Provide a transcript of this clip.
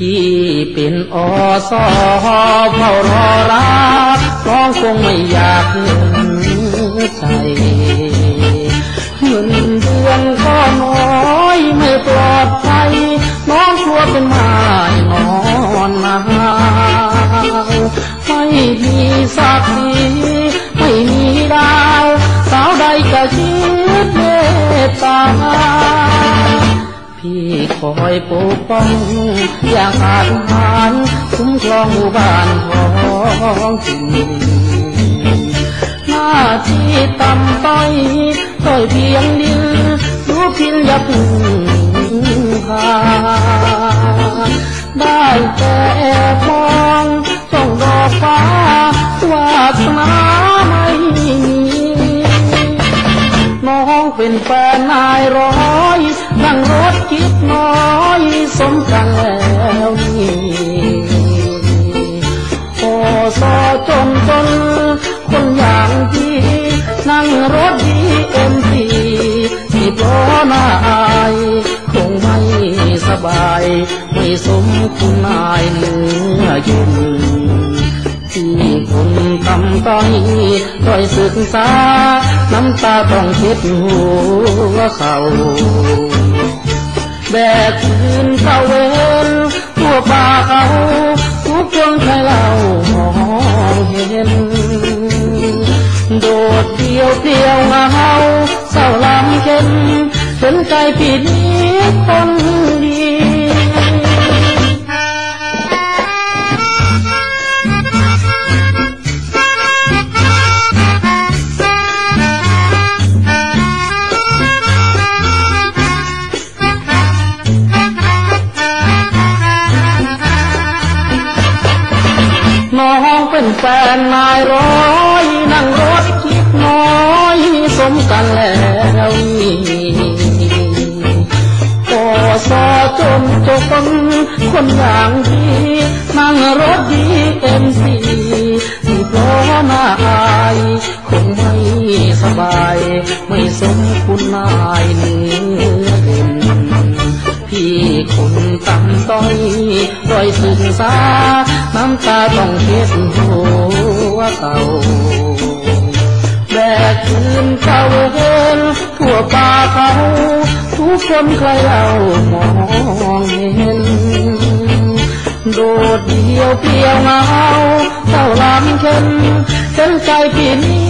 สอเฝ้ารอรักร้องคงไม่อยากเห็นใจเงินเดือนก็น้อยไม่ปลอดภัยน้องกลัวเป็นไม้นอนมาไม่มีสักที พี่คอยปกป้องอย่างอาจหารคุ้มครองหมู่บ้านของจริงหน้าที่ต่ำต้อยต้อยเพียงดินรู้พินอย่าพึ่งพาได้แต่มองจ้องดอกฟ้าวาสนาไม่มีน้องเป็นแฟนนายร้อย นั่งรถคิดน้อยสมกันแล้วนี่พอสอจนจน คนอย่างพี่นั่งรถดีเอ็มพีที่ล้อหน้าอายคงไม่สบาย ไม่สมคุณนายเนื้อเย็นที่คนตำต้อยต้อยศึกษา น้ำตาต้องเช็ดหัวเขา แบกคืนเข้าเวรทั่วป่าเขาทุกคนใครเล่ามองเห็น โดดเดียวเดียวเหงาเศร้าลำเข็นเห็นใจผิดนี้คน แฟนนายร้อยนั่งรถคิดน้อยสมกันแล้วนี่พอสอจนจนคนอย่างที่นั่งรถดีเอ็มซีที่พราะหน้าอายคงไม่สบาย ไม่สมคุณนายเนื้อเด่นพี่คนต่ำต้อยด้อยศึกษา น้ำตาต้องเช็ดหัวเก่าแบกคืนเขาเห็นทั่วป่าเขา ทุกคนใครเล่ามองเห็น โดดเดียวเพียวเงาเจ้าลำเข็นเส้นใจพี่นี้คนเดี